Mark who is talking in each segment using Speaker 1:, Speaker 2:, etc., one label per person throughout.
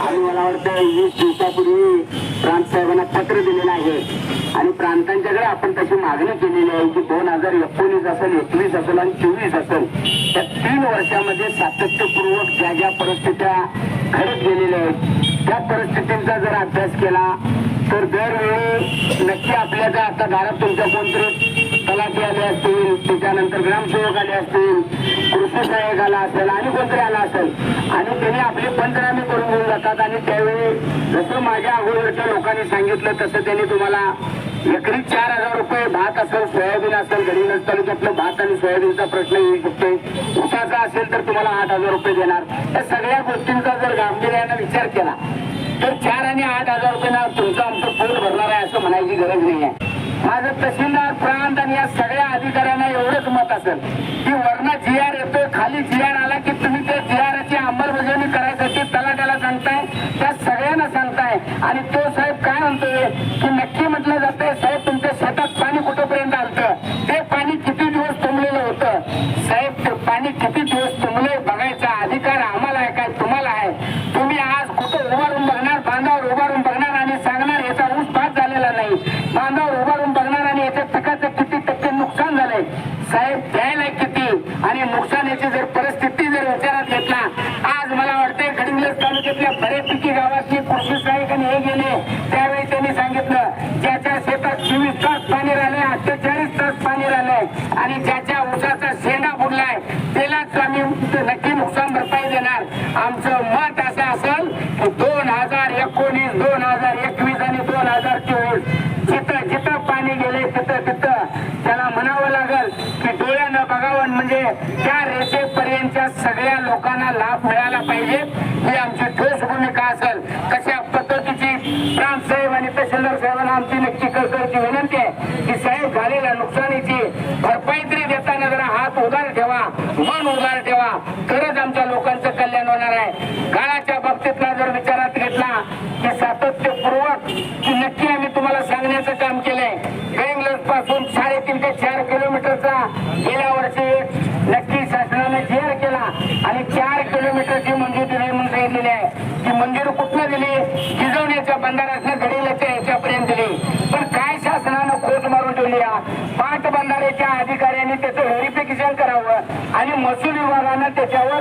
Speaker 1: आणि मला वाटतं वीस दिवसापूर्वी प्रांत साहेबांना पत्र दिलेलं आहे. आणि प्रांतांच्याकडे आपण तशी मागणी केलेली आहे की दोन हजार एकोणीस असेल एकवीस असेल आणि चोवीस असेल त्या तीन वर्षामध्ये सातत्यपूर्वक ज्या ज्या परिस्थित्या घडत गेलेल्या आहेत त्या परिस्थितींचा जर अभ्यास केला तर दरवेळी नक्की आपल्या आता घरात तुमच्या कोणतरी तलाठी आले असतील त्याच्यानंतर ग्रामसेवक आले असतील कृषी सहाय्यक आला असेल आणि कोणतरी आला असेल आणि त्यांनी आपली पंचनामे करून घेऊन जातात. आणि त्यावेळी जसं माझ्या अगोदरच्या लोकांनी सांगितलं तसं त्यांनी तुम्हाला एकरी चार हजार रुपये भात असेल सोयाबीन असेल गडिंगज तालुक्यातलं भात आणि सोयाबीनचा प्रश्न येऊ शकतो उसाचा असेल तर तुम्हाला आठ हजार रुपये देणार. या सगळ्या गोष्टींचा जर गांभीर्यानं विचार केला तर चार आणि आठ हजार रुपये ना तुमचं आमचं पोट भरणार आहे असं म्हणायची गरज नाही आहे माझं तहसीलदार प्रांत आणि या सगळ्या अधिकाऱ्यांना एवढंच मत असेल की वरनं जी आर येतोय खाली जी आर आला की तुम्ही त्या जी आरची अंमलबजावणी करायची तलाट्याला सांगताय त्या सगळ्यांना सांगताय आणि तो साहेब काय म्हणतोय की नक्की म्हटलं जातंय साहेब तुमच्या शेतात पाणी कुठंपर्यंत आलतं ते पाणी किती दिवस तुंबलेलं होतं साहेब ते पाणी किती दिवस तुंबले बघायचा अधिकार आम्हाला आहे काय तुम्हाला आहे तुम्ही आज कुठं उभारून बघणार बांधावर उभारून बघणार आणि सांगणार याचा ऊस भात झालेला नाही बांधावर उभारून बघणार आणि याच्या पिकाचं किती टक्के नुकसान झालंय साहेब द्यायला किती आणि नुकसानीची जर परिस्थिती जर विचारात घेतला आज मला वाटतंय गडिंग्लज तालुक्यातल्या बऱ्यापैकी गावातली कृषी सहाय्यक हे गेले. त्यावेळी त्यांनी सांगितलं ज्याच्या शेतात चोवीस तास पाणी राहिलंय अठ्ठेचाळीस तास पाणी राहिलंय आणि ज्याच्या ऊसाचा शेंडा बुडलाय त्यालाच आम्ही नक्की नुकसान भरपाई देणार. आमचं मत असं असेल की दोन हजार एकोणीस दोन हजार एकवीस आणि दोन हजार चोवीस जिथं जिथं पाणी गेले तिथं तिथं त्याला म्हणावं लागल की डोळ्यानं बघावं. म्हणजे त्या रेषेपर्यंतच्या सगळ्या लोकांना लाभ मिळाला पाहिजे हे आमची ठोस भूमिका असेल कशा पद्धतीची प्रांत साहेब आणि तहसीलदार साहेबांना आमची नक्की कळकळीची विनंती आहे की साहेब झालेल्या नुकसानीची भरपाई तरी देताना जरा हात उगार ठेवा मन उगार ठेवा. तरच आमच्या लोकांचं कल्याण होणार आहे. काळाच्या बाबतीतला जर विचारात घेतला की सातत्यपूर्वक नक्की आम्ही तुम्हाला सांगण्याचं काम केलंय. गैंगलजपासून साडेतीन ते चार किलोमीटरचा गेल्या वर्षी नक्की शासनाने जाहीर केला. आणि चार किलोमीटरची मंजुरी दिली म्हणून सांगितलेली आहे ती मंजुरी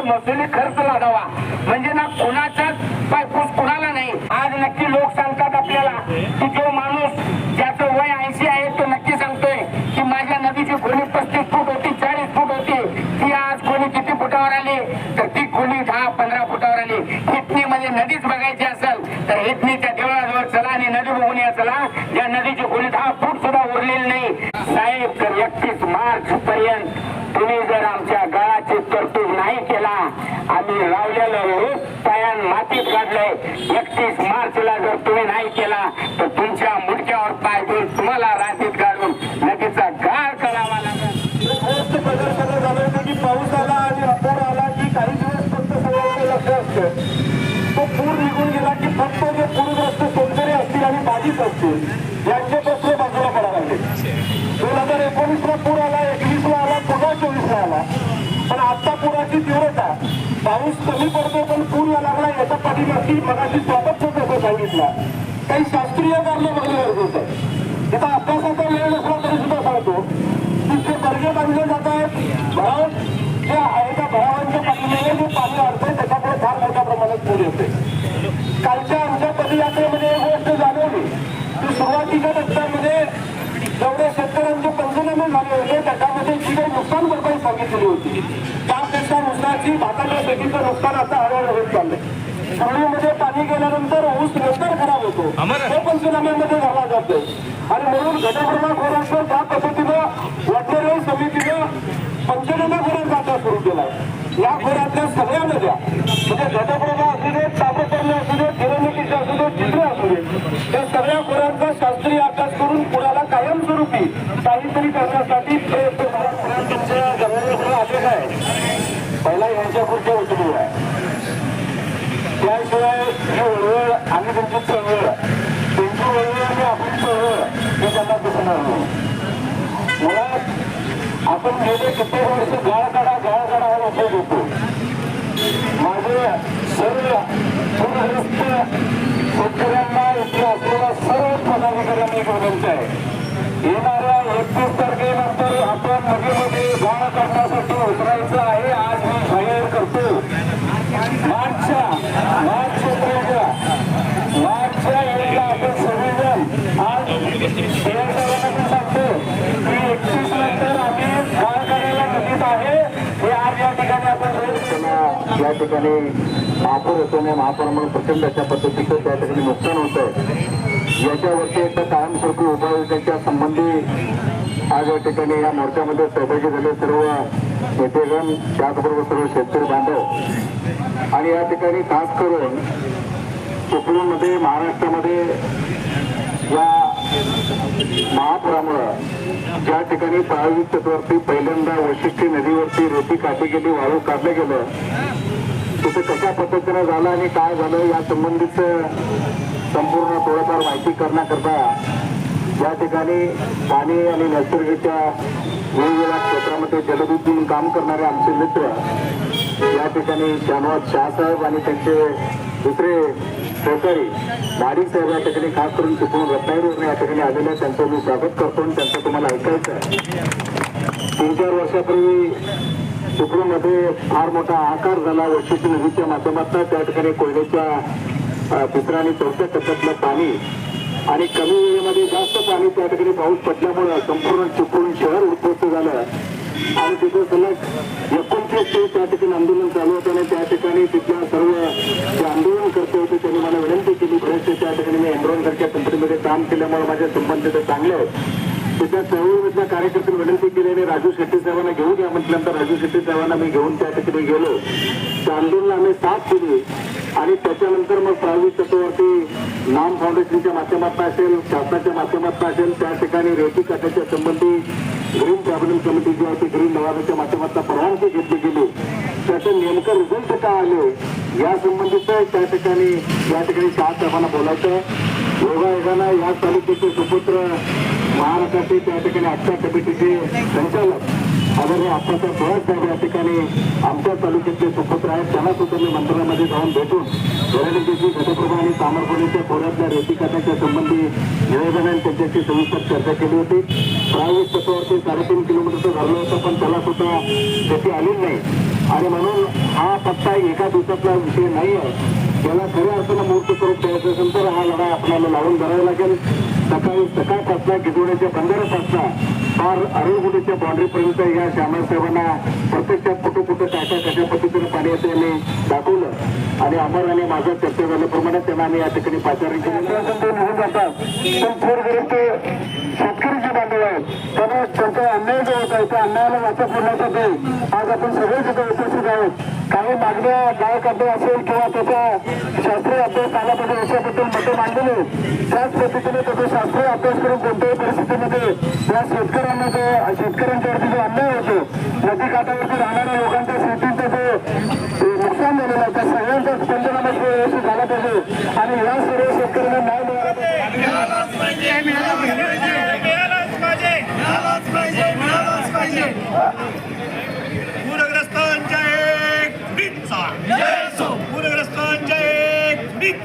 Speaker 1: मजुरी खर्च लागावा. म्हणजे ना कोणाचाच पायपूस कुणाला नाही. आज नक्की लोक सांगतात आपल्याला की जो माणूस ज्याचं वय ऐंशी आहे तो नक्की सांगतोय की माझ्या नदीची खोली पस्तीस फूट होती चाळीस फूट होती. ती आज खोली किती फुटावर आली? तर ती खोली दहा पंधरा फुटावर आली. हिटणी म्हणजे नदीच बघायची असेल तर हिटणीच्या देवळाजवळ चला आणि नदी बघून या चला या नदीची खोली दहा फूट सुद्धा उरलेली नाही साहेब तर एकतीस मार्च पर्यंत तुम्ही जर आमच्या गळाची तरतूद नाही केला आम्ही लावलेलं रोज पायान मातीत काढलंय एकतीस मार्चला जर तुम्ही नाही केला तर तुमच्या मुडक्यावर पाय देऊन तुम्हाला रातीत काढून नदीचा गाळ करावा लागेल
Speaker 2: पोस्ट प्रदर्शन झालं होतं की पाऊस आला आणि अपूर आला की काही दिवस फक्त सगळ्यांचं लक्ष असतं तो पूर निघून गेला की फक्त जे पूरग्रस्त शेतकरी असतील आणि बाधित असतील यांचे प्रश्न बाजूला पडायला लागले. दोन हजार एकोणीसला पूर आला एकवीसला आला पुन्हा चोवीसला आला. पण आता पुराची तीव्रता पाऊस कमी पडतो पण पूर या लागला याचा पाठीमागची मगाशी स्वागत कसं सांगितला. काही शास्त्रीय कारण बघणं गरजेचं आहे. त्याचा अभ्यासाचा वेळ नसला तरी सुद्धा सांगतो. तिथे बर्गे बांधले जात आहेत भराव जे आहे त्या भरावांच्या पाठीमागे जे पाणी अडतंय त्याच्यामुळे फार मोठ्या प्रमाणात पूर येते कालच्या आमच्या पदयात्रेमध्ये एक गोष्ट जाणवली की सुरुवातीच्या टप्प्यामध्ये जेवढे शेतकरी होती. त्यापेक्षा ऊसाची भाताच्या शेतीचं नुकसान आता हळूहळू होत चाललंय. सुरळीमध्ये पाणी गेल्यानंतर ऊस नंतर खराब होतो. तो पंचनाम्यामध्ये झाला जातो. आणि म्हणून घटप्रमाण खोऱ्याचं त्या पद्धतीनं वडनेराई समितीनं पंचनामा खोऱ्यात जाता सुरू केलाय या खोऱ्यातल्या सगळ्या नद्या म्हणजे घटप्रभा असू देत तापटर्णी असू देत गिरणुकीचे असू देत चित्र असू देत या सगळ्या खोऱ्यांचा शास्त्रीय अभ्यास करून पुण्याला कायमस्वरूपी काहीतरी करण्यासाठी प्रयत्न मला पुण्यात तुमच्या जमिनीवर आलेला आहे पहिला यांच्या पुढच्या उचलू आहे त्याशिवाय ही वळवळ आणि त्यांची चळवळ त्यांची वळवळ आणि आपली चळवळ हे त्यांना दिसणार नाही मुळात आपण गेले कित्येक वर्ष? गाळ काढा गाळ काढा हा विषय घेतो. माझे सर्व पूरग्रस्त शेतकऱ्यांना इथे असलेल्या सर्व पदाधिकाऱ्यांनी एक विनंती आहे. येणाऱ्या एकतीस तारखेनंतर आपण मध्ये मध्ये करण्यासाठी उतरायचं आहे आज मी जाहीर करतो मार्चच्या मार्च एप्रिलच्या मार्चच्या वेळेला आपण सगळेजण आज शेअरदारांना सांगतो की एकतीस नंतर आम्ही गाळ करायला नदीत आहे हे आज या ठिकाणी आपण रोज या ठिकाणी महापूर असल्याने आणि महापौरामुळे प्रचंड अशा पद्धतीचं त्या ठिकाणी नुकसान होतं याच्यावरती एकदा कायमस्वरूपी उपाययोजनेच्या संबंधी आज या ठिकाणी या मोर्चामध्ये सहभागी झाले सर्व नेतेगण त्याचबरोबर सर्व शेतकरी बांधव. आणि या ठिकाणी खास करून चिपळूणमध्ये महाराष्ट्रामध्ये या महापुरामुळं ज्या ठिकाणी प्रायोगिक तत्वावरती पहिल्यांदा वैशिष्ट्य नदीवरती रेती काठी गेली वाळू काढलं गेलं तिथे कशा पद्धतीनं झालं आणि काय झालं या संबंधित संपूर्ण थोडंफार माहिती करण्याकरता या ठिकाणी पाणी आणि नैसर्गिकच्या वेगवेगळ्या क्षेत्रामध्ये जलदूत म्हणून काम करणारे आमचे मित्र या ठिकाणी शानवाज शाहसाहेब आणि त्यांचे दुसरे सहकारी माडिक साहेब या ठिकाणी खास करून चिपळूण रत्नागिरीवरून या ठिकाणी आलेले त्यांचं मी स्वागत करतो आणि त्यांचं तुम्हाला ऐकायचं आहे. तीन चार वर्षापूर्वी चिपळूणमध्ये फार मोठा आकार झाला वशिष्ठी नदीच्या माध्यमातून. त्या ठिकाणी कोयनेच्या अ, तिसऱ्या आणि चौथ्या टप्प्यातलं पाणी आणि कमी वेळेमध्ये जास्त पाणी त्या ठिकाणी पाऊस पडल्यामुळं संपूर्ण चिपळूण शहर उद्ध्वस्त झालं. आणि तिथं सलग एकोणतीस ते त्या ठिकाणी आंदोलन चालू होतं आणि त्या ठिकाणी तिथल्या सर्व जे आंदोलन करते होते त्यांनी मला विनंती केली. बरेचसे त्या ठिकाणी मी एनरॉनसारख्या कंपनीमध्ये काम केल्यामुळे माझे संबंध तिथे चांगले आहेत. त्याच्या चळवळीमधल्या कार्यकर्ते विनंती केली आणि राजू शेट्टी साहेबांना घेऊन या म्हटल्यानंतर राजू शेट्टी साहेबांना मी घेऊन त्या ठिकाणी गेलो. त्या आंदोलनाला आम्ही साथ दिली आणि त्याच्यानंतर मग प्रायोगिक तत्वावरती नाम फाउंडेशनच्या माध्यमातून असेल शासनाच्या माध्यमातून असेल त्या ठिकाणी रेती काट्याच्या संबंधी ग्रीन कॅबिनेट कमिटी जी आहे ती ग्रीन नवाजाच्या माध्यमातून परवानगी घेतली गेली. त्याचे नेमकं रिझल्ट काय आले या संबंधीचं त्या ठिकाणी या ठिकाणी शाह साहेबांना बोलायचं योगायोगानं या तालुक्याचे सुपुत्र महाराष्ट्राचे त्या ठिकाणी आजच्या कमिटीचे संचालक आदरणीय आप्पासाहेब थोरात साहेब या ठिकाणी आमच्या तालुक्यातले सुपुत्र आहेत. त्यांना सुद्धा मी मंत्रालयामध्ये जाऊन भेटून गरणिकेची घटप्रभा आणि तामरपणीच्या खोऱ्यातल्या रेतीकाठाच्या संबंधी निवेदनाने त्यांच्याशी सविस्तर चर्चा केली होती. प्रायोगिक तत्वावरती साडेतीन किलोमीटरचं धरलं होतं पण त्याला सुद्धा त्याची आली नाही. आणि म्हणून हा पत्ता एका दिवसातला विषय नाही आहे त्याला खऱ्या अर्थानं मूर्त करून द्यायचं असेल तर हा लढा आपल्याला लावून धरावा लागेल. सकाळी सकाळपासून गिजवण्याच्या बंदरापासून फार अरुळगुडीच्या बाउंड्रीपर्यंत या श्यामळ साहेबांना प्रत्यक्षात कुठं कुठं काय काय कशा पद्धतीनं पाणी येते यांनी दाखवलं. आणि अमर आणि माझं चर्चा झाल्याप्रमाणे त्यांना आम्ही या ठिकाणी पाचारण केलं. निघून जातात. पण पूरग्रस्त शेतकरी जे बांधव आहेत. त्यामुळे त्यांचा अन्याय जो होता त्या अन्यायाला वाचा फोडण्यासाठी आज आपण सगळे तिथे उपस्थित आहोत. काही मागण्या गायक करणे असेल किंवा त्याच्या शास्त्रीय अभ्यास झाला पाहिजे याच्याबद्दल मतं मांडलेली त्याच पद्धतीने त्याचा शास्त्रीय अभ्यास करून कोणत्याही परिस्थितीमध्ये या शेतकऱ्यांना जो शेतकऱ्यांच्यावरती जो अन्याय होतो नदीकाठावरती राहणाऱ्या लोकांच्या शेतीचं जे नुकसान झालेलं आहे त्या सगळ्यांचा पंचनामा झाला पाहिजे. आणि या सर्व शेतकऱ्यांना
Speaker 3: एक